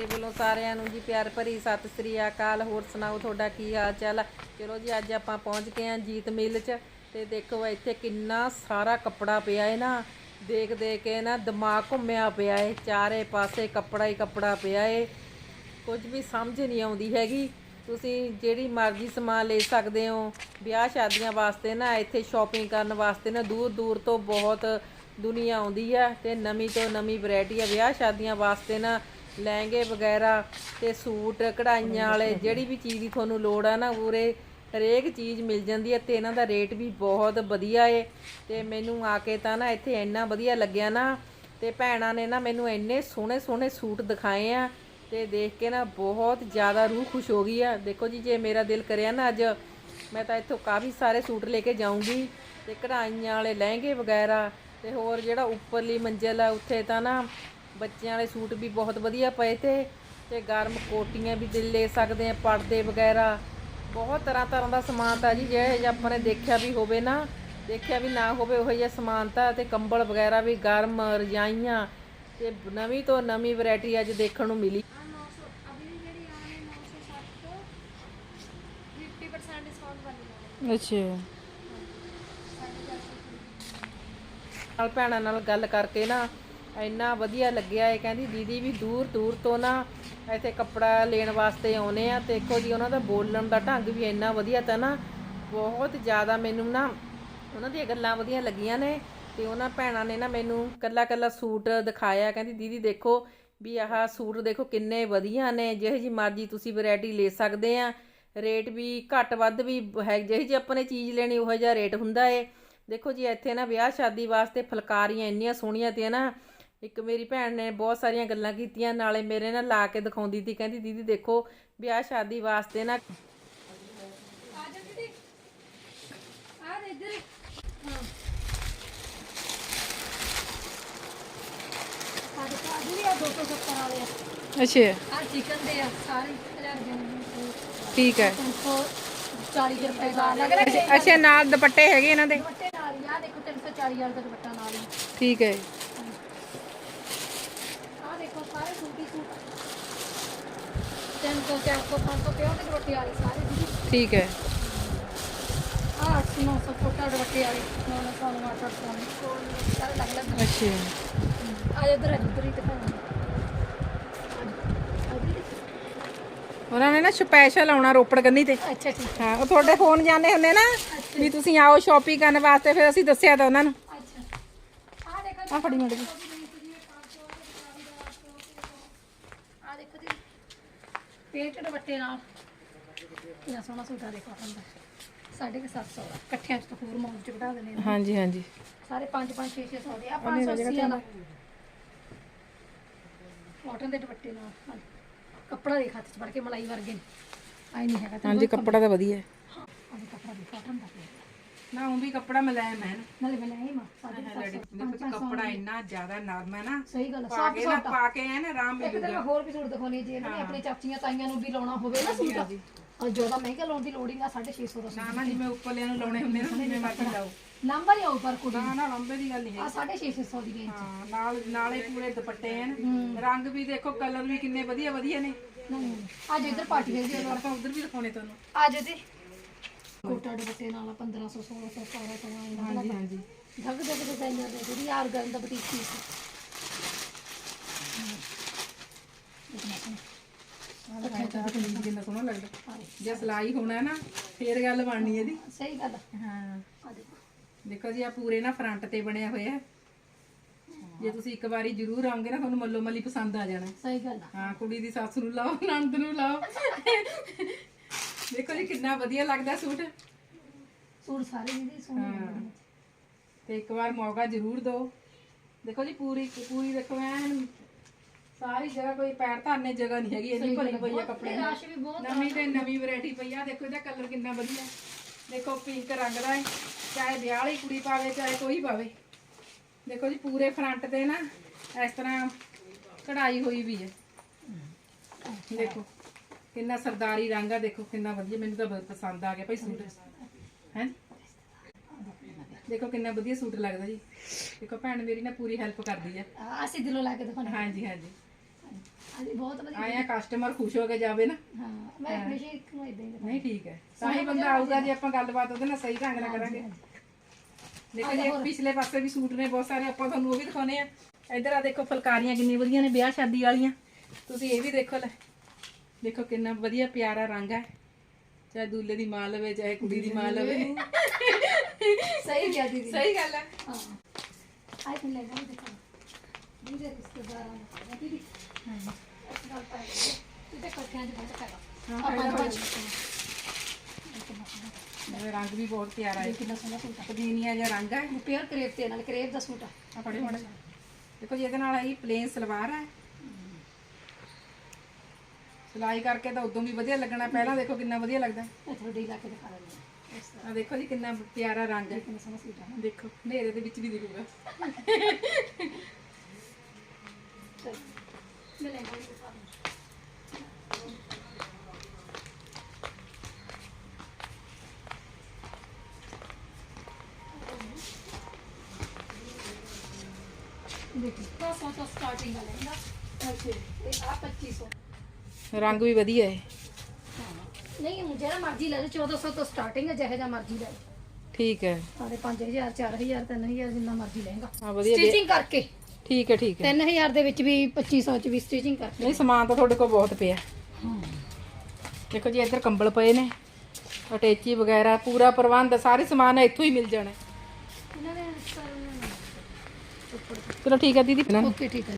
ਮੇਰੇ ਵੱਲੋਂ ਸਾਰਿਆਂ ਨੂੰ ਜੀ ਪਿਆਰ ਭਰੀ ਸਤਿ ਸ੍ਰੀ ਅਕਾਲ। ਹੋਰ ਸੁਣਾਓ, ਤੁਹਾਡਾ ਕੀ ਹਾਲ ਚਾਲ? ਆ ਚਲੋ ਜੀ, ਅੱਜ ਆਪਾਂ ਪਹੁੰਚ ਗਏ ਆਂ ਜੀਤ ਮਿਲ 'ਚ ਤੇ ਦੇਖੋ ਇੱਥੇ ਕਿੰਨਾ ਸਾਰਾ ਕੱਪੜਾ ਪਿਆ ਹੈ ਨਾ। ਦੇਖ ਦੇਖ ਕੇ ਨਾ ਦਿਮਾਗ ਘੁੰਮਿਆ ਪਿਆ ਏ ਚਾਰੇ ਪਾਸੇ ਕੱਪੜਾ ਹੀ ਕੱਪੜਾ ਪਿਆ ਏ ਕੁਝ ਵੀ ਸਮਝ ਨਹੀਂ ਆਉਂਦੀ ਹੈਗੀ। ਤੁਸੀਂ ਜਿਹੜੀ ਮਰਜ਼ੀ ਸਮਾਨ ਲੈ ਸਕਦੇ ਹੋ। ਵਿਆਹ ਸ਼ਾਦੀਆਂ ਵਾਸਤੇ ਨਾ, ਇੱਥੇ ਸ਼ਾਪਿੰਗ ਕਰਨ ਵਾਸਤੇ ਨਾ ਦੂਰ ਦੂਰ ਤੋਂ ਬਹੁਤ ਦੁਨੀਆ ਆਉਂਦੀ ਆ ਤੇ ਨਵੀਂ ਤੋਂ ਨਵੀਂ ਵੈਰਾਈਟੀ ਆ। ਵਿਆਹ ਸ਼ਾਦੀਆਂ ਵਾਸਤੇ ਨਾ ਲਹਿੰਗੇ ਵਗੈਰਾ ਤੇ ਸੂਟ ਕਢਾਈਆਂ ਵਾਲੇ ਜਿਹੜੀ ਵੀ ਚੀਜ਼ ਦੀ ਤੁਹਾਨੂੰ ਲੋੜ ਆ ਨਾ ਉਰੇ ਹਰੇਕ ਚੀਜ਼ ਮਿਲ ਜਾਂਦੀ ਹੈ ਤੇ ਇਹਨਾਂ ਦਾ ਰੇਟ ਵੀ ਬਹੁਤ ਵਧੀਆ ਏ। ਤੇ ਮੈਨੂੰ ਆ ਕੇ ਤਾਂ ਨਾ ਇੱਥੇ ਇੰਨਾ ਵਧੀਆ ਲੱਗਿਆ ਨਾ, ਤੇ ਭੈਣਾਂ ਨੇ ਨਾ ਮੈਨੂੰ ਇੰਨੇ ਸੋਹਣੇ ਸੋਹਣੇ ਸੂਟ ਦਿਖਾਏ ਆ ਤੇ ਦੇਖ ਕੇ ਨਾ ਬਹੁਤ ਜ਼ਿਆਦਾ ਰੂਹ ਖੁਸ਼ ਹੋ ਗਈ ਆ। ਦੇਖੋ ਜੀ, ਜੇ ਮੇਰਾ ਦਿਲ ਕਰਿਆ ਨਾ ਅੱਜ, ਮੈਂ ਤਾਂ ਇੱਥੋਂ ਕਾਫੀ ਸਾਰੇ ਸੂਟ ਲੈ ਕੇ ਜਾਊਂਗੀ ਤੇ ਕਢਾਈਆਂ ਵਾਲੇ ਲਹਿੰਗੇ ਵਗੈਰਾ ਤੇ ਹੋਰ ਜਿਹੜਾ ਉੱਪਰਲੀ ਮੰਜ਼ਿਲ ਆ, ਉੱਥੇ ਤਾਂ ਨਾ ਬੱਚਿਆਂ ਵਾਲੇ ਸੂਟ ਵੀ ਬਹੁਤ ਵਧੀਆ ਪਏ ਤੇ ਤੇ ਗਰਮ ਕੋਟੀਆਂ ਵੀ ਦਿਲ ਲੈ ਸਕਦੇ ਆ ਪਰਦੇ ਵਗੈਰਾ। ਬਹੁਤ ਤਰ੍ਹਾਂ ਤਰ੍ਹਾਂ ਦਾ ਸਮਾਨ ਤਾਂ ਜੀ ਜੇ ਜੇ ਆਪਾਂ ਨੇ ਦੇਖਿਆ ਵੀ ਹੋਵੇ ਨਾ ਦੇਖਿਆ ਵੀ ਨਾ ਹੋਵੇ ਉਹ ਜਿਹਾ ਸਮਾਨ ਤਾਂ ਤੇ ਕੰਬਲ ਵਗੈਰਾ ਵੀ ਗਰਮ ਰਜਾਈਆਂ ਤੇ ਨਵੀਂ ਤੋਂ ਨਵੀਂ ਵੈਰਾਈਟੀ ਅੱਜ ਦੇਖਣ ਨੂੰ ਮਿਲੀ। ਅਭੀ ਜਿਹੜੀ ਆ ਹੈ 960 ਤੋਂ 50% ਡਿਸਕਾਊਂਟ ਵਾਲੀ ਹੈ ਅੱਛਾ। ਨਾਲ ਭੈਣਾਂ ਨਾਲ ਗੱਲ ਕਰਕੇ ਨਾ ਇੰਨਾ ਵਧੀਆ ਲੱਗਿਆ ਇਹ ਕਹਿੰਦੀ, ਦੀਦੀ ਵੀ ਦੂਰ ਦੂਰ ਤੋਂ ਨਾ ਇੱਥੇ ਕੱਪੜਾ ਲੈਣ ਵਾਸਤੇ ਆਉਨੇ ਆ ਤੇ ਦੇਖੋ ਜੀ, ਉਹਨਾਂ ਦਾ ਬੋਲਣ ਦਾ ਢੰਗ ਵੀ ਇੰਨਾ ਵਧੀਆ ਤਾਂ ਨਾ ਬਹੁਤ ਜ਼ਿਆਦਾ ਮੈਨੂੰ ਨਾ ਉਹਨਾਂ ਦੀਆਂ ਗੱਲਾਂ ਵਧੀਆ ਲੱਗੀਆਂ ਨੇ ਤੇ ਉਹਨਾਂ ਭੈਣਾਂ ਨੇ ਨਾ ਮੈਨੂੰ ਕੱਲਾ ਕੱਲਾ ਸੂਟ ਦਿਖਾਇਆ, ਕਹਿੰਦੀ, ਦੀਦੀ ਦੇਖੋ ਵੀ ਆਹ ਸੂਟ ਦੇਖੋ ਕਿੰਨੇ ਵਧੀਆ ਨੇ, ਜਿਹੇ ਜੀ ਮਰਜ਼ੀ ਤੁਸੀਂ ਵੈਰਾਈਟੀ ਲੈ ਸਕਦੇ ਆ। ਰੇਟ ਵੀ ਘੱਟ ਵੱਧ ਵੀ ਹੈ, ਜਿਹੇ ਜੀ ਆਪਾਂ ਨੇ ਚੀਜ਼ ਲੈਣੀ, ਉਹੋ ਜਿਹਾ ਰੇਟ ਹੁੰਦਾ ਏ। ਦੇਖੋ ਜੀ, ਇੱਥੇ ਨਾ ਵਿਆਹ ਸ਼ਾਦੀ ਵਾਸਤੇ ਫੁਲਕਾਰੀਆਂ ਇੰਨੀਆਂ ਸੋਹਣੀਆਂ ਤੇ ਨਾ ਇੱਕ ਮੇਰੀ ਭੈਣ ਨੇ ਬਹੁਤ ਸਾਰੀਆਂ ਗੱਲਾਂ ਕੀਤੀਆਂ ਨਾਲੇ ਮੇਰੇ ਨਾਲ ਲਾ ਕੇ ਦਿਖਾਉਂਦੀ ਸੀ ਕਹਿੰਦੀ ਦੀਦੀ ਦੇਖੋ ਵਿਆਹ ਸ਼ਾਦੀ ਵਾਸਤੇ ਨਾ ਆ ਜਾ ਦੀਦੀ। ਆ ਦੇ ਇੱਧਰ। ਹਾਂ। ਆ ਦੇ ਆ ਦੀਦੀ ਆ 270 ਵਾਲੇ ਆ। ਅੱਛਾ। ਆ ਚਿਕਨ ਦੇ ਆ ਸਾਰੇ 1000 ਰੁਪਏ ਦੇ। ਠੀਕ ਹੈ। 340 ਰੁਪਏ ਦਾ। ਲੱਗ ਰਿਹਾ ਅੱਛਾ ਨਾਲ ਦੁਪੱਟੇ ਹੈਗੇ ਇਹਨਾਂ ਦੇ? ਦੁਪੱਟੇ ਨਾਲ ਹੀ ਆ। ਦੇਖੋ 340 ਵਾਲਾ ਦਾ ਦੁਪੱਟਾ ਨਾਲ ਹੀ। ਠੀਕ ਹੈ ਆ ਦੇਖੋ ਸਾਰੇ ਸੂਟ ਹੀ ਸੂਟ 300 400 500 ਪਿਓ ਤੇ ਦੁਪੱਟੇ ਵਾਲੇ ਸਾਰੇ ਦੀਦੀ ਠੀਕ ਹੈ। ਆ 800 900 ਛੋਟਾ ਦੁਪੱਟੇ ਵਾਲੇ। 900 900 ਸਾਰੇ ਲੱਗ ਲੱਗ। ਅੱਛਾ। ਆ ਇਧਰ ਇਧਰ ਹੀ ਉਹਨਾਂ ਨੇ ਨਾ ਸਪੈਸ਼ਲ ਆਉਣਾ ਰੋਪੜ ਗੰਨੀ ਤੇ। ਅੱਛਾ ਠੀਕ ਹਾਂ ਉਹ ਤੁਹਾਡੇ ਫੋਨ ਜਾਂਦੇ ਹੁੰਦੇ ਨਾ ਵੀ ਤੁਸੀਂ ਆਓ ਸ਼ਾਪਿੰਗ ਕਰਨ ਵਾਸਤੇ ਫਿਰ ਅਸੀਂ ਦੱਸਿਆ ਤਾਂ ਉਹਨਾਂ ਨੂੰ। ਅੱਛਾ। ਆ ਦੇਖੋ ਆ ਫੜੀ ਮੜ ਜੀ ਆ ਦੇਖੋ ਜੀ ਪੇਂਟ ਦੁਪੱਟੇ ਨਾਲ। ਕਿੰਨਾ ਸੋਹਣਾ ਸੂਟ ਆ ਦੇਖੋ ਸੱਤ ਸੌ ਦਾ। ਇਕੱਠਿਆਂ ਚ ਤਾਂ ਹੋਰ ਮੌਜ ਚ ਦੇਣੇ ਨੇ। ਹਾਂਜੀ ਹਾਂਜੀ। ਸਾਰੇ 5 5 6 6 ਸੌ ਦੇ। ਆ 580 ਵਾਲਾ। ਕਾਟਨ ਦੇ ਦੁਪੱਟੇ ਨਾਲ। ਕੱਪੜਾ ਦੇਖ ਹੱਥ ਚ ਫੜ ਕੇ ਮਲਾਈ ਵਰਗੇ ਆਈ ਨਹੀਂ ਹੈਗਾ ਹਾਂਜੀ ਕੱਪੜਾ ਤਾਂ ਵਧੀਆ ਹੈ ਆਹ ਕੱਪੜਾ ਦੇ ਕਾਟਨ ਦਾ ਪਿਆ। ਨਾ ਉਹ ਵੀ ਕੱਪੜਾ ਮਿਲਾਇਆ ਮੈਂ ਨਾਲੇ ਮੈਂ ਲਈ ਮਾ ਸਾਢੇ ਕੁ ਸੱਤ ਸੌ ਦੇਖੋ ਕੱਪੜਾ ਇੰਨਾ ਜ਼ਿਆਦਾ ਨਰਮ ਹੈ ਨਾ। ਸਹੀ ਗੱਲ ਆ, ਪਾ ਸਾਫ਼ ਕੇ ਨਾ ਸਾਫ਼ ਪਾ ਕੇ ਐਨ ਆਰਾਮ ਇੱਕ ਮਿਲੂਗਾ ਤਾਂ ਹੋਰ ਵੀ ਸੂਟ ਦਿਖਾਉਣੀ ਜੇ ਇਹਨਾਂ ਨੇ ਆਪਣੇ ਚਾਚੀਆਂ ਤਾਈਆਂ ਨੂੰ ਵੀ ਲਾਉਣਾ ਹੋਵੇ ਨਾ ਸੂਟ। ਆ ਜ਼ਿਆਦਾ ਮਹਿੰਗਾ ਲਾਉਣ ਦੀ ਲੋੜ ਹੀ ਨਾ 650 ਦਾ ਨਾ ਨਾ ਜਿਵੇਂ ਉੱਪਰਲਿਆਂ ਨੂੰ ਲਾਉਣੇ ਹੁੰਦੇ ਨਾ ਜਿਵੇਂ ਮਰਜ਼ੀ ਲਾਓ। ਲੰਬਾ ਹੀ ਆਉ ਪਰ ਕੁੜੀ ਨਾ ਨਾ ਲੰਬੇ ਦੀ ਗੱਲ ਨਹੀਂ ਹੈ ਆ 650 ਦੀ ਰੇਂਜ ਹਾਂ ਨਾਲ ਨਾਲੇ ਪੂਰੇ ਦੁਪੱਟੇ ਹਨ। ਰੰਗ ਵੀ ਦੇਖੋ ਕਲਰ ਵੀ ਕਿੰਨੇ ਵਧੀਆ ਵਧੀਆ ਨੇ। ਨਹੀਂ ਅੱਜ ਇੱਧਰ ਪਾਰਟੀ ਹੈ ਜੀ ਆਪਾਂ ਉਧਰ ਵੀ ਦਿਖਾਉਣੇ ਤੁਹਾਨੂੰ। ਅੱਜ ਜੀ। ਕੋਟਾ ਦੁਪੱਟੇ ਨਾਲ 1500 1600 1700 ਆਉਂਦਾ ਹਾਂਜੀ ਹਾਂਜੀ। ਧੱਕ ਧੱਕ ਡਿਜ਼ਾਈਨਰ ਦੇ ਜਿਹੜੀ ਯਾਰ ਗਰਨ ਦਾ ਬੁਟੀਕ ਪੀਸ ਕਿੰਨਾ ਸੋਹਣਾ ਲੱਗਦਾ। ਜੇ ਸਲਾਈ ਹੋਣਾ ਨਾ ਫੇਰ ਗੱਲ ਬਣਨੀ ਇਹਦੀ। ਸਹੀ ਗੱਲ ਹਾਂ। ਆ ਦੇਖੋ। ਦੇਖੋ ਜੀ ਆ ਪੂਰੇ ਨਾ ਫਰੰਟ ਤੇ ਬਣਿਆ ਹੋਇਆ ਹੈ। ਜੇ ਤੁਸੀਂ ਇੱਕ ਵਾਰੀ ਜ਼ਰੂਰ ਆਓਗੇ ਨਾ ਤੁਹਾਨੂੰ ਮੱਲੋ ਮੱਲੀ ਪਸੰਦ ਆ ਜਾਣਾ। ਸਹੀ ਗੱਲ ਆ। ਹਾਂ ਕੁੜੀ ਦੀ ਸੱਸ ਨੂੰ ਲਾਓ ਨੰਦ ਨੂੰ ਲਾਓ। ਦੇਖੋ ਜੀ ਕਿੰਨਾ ਵਧੀਆ ਲੱਗਦਾ ਸੂਟ। ਸੂਟ ਸਾਰੇ ਜਿਹਦੇ ਸੋਹਣੇ ਲੱਗਦੇ ਨੇ। ਤੇ ਇੱਕ ਵਾਰ ਮੌਕਾ ਜ਼ਰੂਰ ਦਿਓ। ਦੇਖੋ ਜੀ ਪੂਰੀ ਪੂਰੀ ਦੇਖੋ ਐਨ ਸਾਰੀ ਜਗ੍ਹਾ ਕੋਈ ਪੈਰ ਧਰਨੇ ਜਗ੍ਹਾ ਨਹੀਂ ਹੈਗੀ ਇੰਨੀ ਭਰੀ ਪਈ ਆ ਕੱਪੜੇ ਦੀ। ਰਸ਼ ਵੀ ਬਹੁਤ ਨਵੀਂ ਤੇ ਨਵੀਂ ਵੈਰਾਈਟੀ ਪਈ ਆ। ਦੇਖੋ ਇਹਦਾ ਕਲਰ ਕਿੰਨਾ ਵਧੀਆ। ਦੇਖੋ ਪਿੰਕ ਰੰਗ ਦਾ ਹੈ ਚਾਹੇ ਵਿਆਹ ਵਾਲੀ ਕੁੜੀ ਪਾਵੇ ਚਾਹੇ ਕੋਈ ਪਾਵੇ। ਦੇਖੋ ਜੀ ਪੂਰੇ ਫਰੰਟ ਤੇ ਨਾ ਇਸ ਤਰ੍ਹਾਂ ਕਢਾਈ ਹੋਈ ਵੀ ਹੈ ਦੇਖੋ। ਕਿੰਨਾ ਸਰਦਾਰੀ ਰੰਗ ਆ ਦੇਖੋ ਕਿੰਨਾ ਵਧੀਆ ਮੈਨੂੰ ਤਾਂ ਬਹੁਤ ਪਸੰਦ ਆ ਗਿਆ ਭਾਈ ਸੂਟ। ਹੈ? ਦੇਖੋ ਕਿੰਨਾ ਵਧੀਆ ਸੂਟ ਲੱਗਦਾ ਜੀ। ਦੇਖੋ ਭੈਣ ਮੇਰੀ ਨਾ ਪੂਰੀ ਹੈਲਪ ਕਰਦੀ ਆ, ਅਸੀਂ ਦਿਲੋਂ ਲਾ ਕੇ ਦਿਖਾਉਣੇ। ਹਾਂਜੀ ਹਾਂਜੀ। ਹਾਂਜੀ ਬਹੁਤ ਵਧੀਆ। ਆਇਆ ਕਸਟਮਰ ਖੁਸ਼ ਹੋ ਕੇ ਜਾਵੇ ਨਾ। ਹਾਂ ਮੈਂ ਹਮੇਸ਼ਾ ਇੱਕ ਨੂੰ ਇਦਾਂ ਹੀ ਕਰਦੀ ਨਹੀਂ ਠੀਕ ਹੈ। ਤਾਂ ਹੀ ਬੰਦਾ ਆਊਗਾ ਜੇ ਆਪਾਂ ਗੱਲਬਾਤ ਉਹਦੇ ਨਾਲ ਸਹੀ ਢੰਗ ਨਾਲ ਕਰਾਂਗੇ। ਦੇਖੋ ਜੀ ਪਿਛਲੇ ਪਾਸੇ ਵੀ ਸੂਟ ਨੇ ਬਹੁਤ ਸਾਰੇ ਆਪਾਂ ਤੁਹਾਨੂੰ ਉਹ ਵੀ ਦਿਖਾਉਨੇ ਆ। ਇੱਧਰ ਆ ਦੇਖੋ ਫੁਲਕਾਰੀਆਂ ਕਿੰਨੀ ਵਧੀਆ ਨੇ ਵਿਆਹ ਸ਼ਾਦੀ ਵਾਲੀਆਂ। ਤੁਸੀਂ ਇਹ ਵੀ ਦੇਖੋ ਲੈ। ਦੇਖੋ ਕਿੰਨਾ ਵਧੀਆ ਪਿਆਰਾ ਰੰਗ ਹੈ। ਚਾਹੇ ਦੂਲੇ ਦੀ ਮਾਂ ਲਵੇ ਚਾਹੇ ਕੁੜੀ ਦੀ ਮਾਂ ਲਵੇ। ਸਹੀ ਕਿਹਾ ਦੀਦੀ ਸਹੀ ਗੱਲ ਹੈ। ਹਾਂ। ਆਈ ਲੈ ਗਈ ਦੇਖੋ। ਦੀਦੀ। ਰਿਸ਼ਤੇਦਾਰਾਂ ਨੂੰ ਦੀਦੀ ਹਾਂ ਇਸ ਗੱਲ ਪੈ ਗਈ ਤੇ ਆਪਾਂ ਇਹ ਰੰਗ ਵੀ ਬਹੁਤ ਪਿਆਰਾ ਹੈ। ਕਿੰਨਾ ਸੋਹਣਾ ਸੂਟ ਆ ਪਦੀਨੀਆ ਜਿਹਾ ਰੰਗ ਹੈ। ਪਿਓਰ ਕਰੇਪ ਤੇ ਨਾਲ ਕਰੇਪ ਦਾ ਸੂਟ ਆ। ਆ ਫੜੇ ਹੁਣ। ਦੇਖੋ ਜੀ ਇਹਦੇ ਨਾਲ ਇਹ ਪਲੇਨ ਸਲਵਾਰ ਹੈ। ਸਿਲਾਈ ਕਰਕੇ ਤਾਂ ਉਦੋਂ ਵੀ ਵਧੀਆ ਲੱਗਣਾ ਪਹਿਲਾਂ ਦੇਖੋ ਕਿੰਨਾ ਵਧੀਆ ਲੱਗਦਾ। ਇਹ ਥੋੜੀ ਲਾ ਕੇ ਦਿਖਾ ਦਿੰਦੀ ਹਾਂ। ਇਸ ਤਰ੍ਹਾਂ। ਆ ਦੇਖੋ ਜੀ ਕਿੰਨਾ ਪਿਆਰਾ ਰੰਗ ਹੈ। ਕਿੰਨਾ ਸੋਹਣਾ ਸੂਟ ਆ ਦੇਖੋ ਹਨੇਰੇ ਦੇ ਵਿੱਚ ਵੀ ਦਿਖੂਗਾ ਚਲੋ ਮੈਂ ਲੈ ਗਈ ਦਿਖਾ ਦਿੰਦੀ ਦੇਖੋ ਤਾਂ ਸੌ ਤੋਂ ਸਟਾਰਟਿੰਗ ਆ ਲੈਂਦਾ ਅੱਛਾ ਤੇ ਆ 2500 ਰੰਗ ਵੀ ਵਧੀਆ ਹੈ। ਨਹੀਂ ਜਿਹੜਾ ਮਰਜ਼ੀ ਲੈ ਲਓ 1400 ਤੋਂ ਸਟਾਰਟਿੰਗ ਹੈ ਜਿਹੋ ਜਿਹਾ ਮਰਜ਼ੀ ਲੈ ਲਓ ਠੀਕ ਹੈ। ਸਾਰੇ 5000 4000 3000 ਜਿੰਨਾ ਮਰਜ਼ੀ ਲਹਿੰਗਾ। ਹਾਂ ਵਧੀਆ ਦੇ- ਸਟਿਚਿੰਗ ਕਰਕੇ। ਠੀਕ ਹੈ ਠੀਕ ਹੈ। 3000 ਦੇ ਵਿੱਚ ਵੀ 2500 ਚ ਵੀ ਸਟਿਚਿੰਗ ਕਰਕੇ। ਨਹੀਂ ਸਮਾਨ ਤਾਂ ਤੁਹਾਡੇ ਕੋਲ ਬਹੁਤ ਪਿਆ। ਦੇਖੋ ਜੀ ਇੱਧਰ ਕੰਬਲ ਪਏ ਨੇ। ਅਟੈਚੀ ਵਗੈਰਾ ਪੂਰਾ ਪ੍ਰਬੰਧ ਹੈ, ਸਾਰੇ ਸਮਾਨ ਇੱਥੋਂ ਹੀ ਮਿਲ ਜਾਣਾ। ਦੇ ਚਲੋ ਠੀਕ ਹੈ ਦੀਦੀ। ਓਕੇ ਠੀਕ ਹੈ।